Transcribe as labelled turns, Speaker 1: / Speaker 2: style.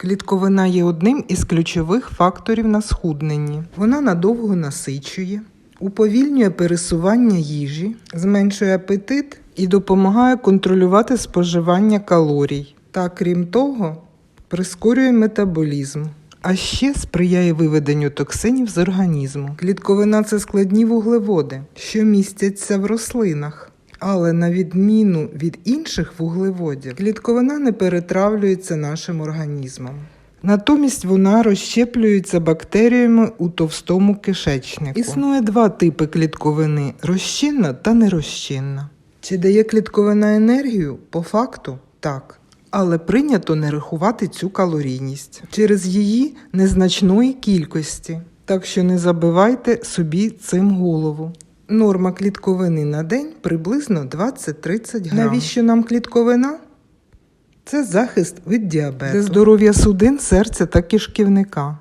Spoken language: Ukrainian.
Speaker 1: Клітковина є одним із ключових факторів на схудненні. Вона надовго насичує, уповільнює пересування їжі, зменшує апетит і допомагає контролювати споживання калорій. Та крім того, прискорює метаболізм. А ще сприяє виведенню токсинів з організму. Клітковина це складні вуглеводи, що містяться в рослинах. Але на відміну від інших вуглеводів, клітковина не перетравлюється нашим організмом. Натомість вона розщеплюється бактеріями у товстому кишечнику. Існує два типи клітковини розчинна та нерозчинна. Чи дає клітковина енергію? По факту так. Але прийнято не рахувати цю калорійність через її незначної кількості. Так що не забивайте собі цим голову. Норма клітковини на день приблизно 20-30 грам. Навіщо нам клітковина? Це захист від діабету. Це здоров'я судин, серця та кишківника.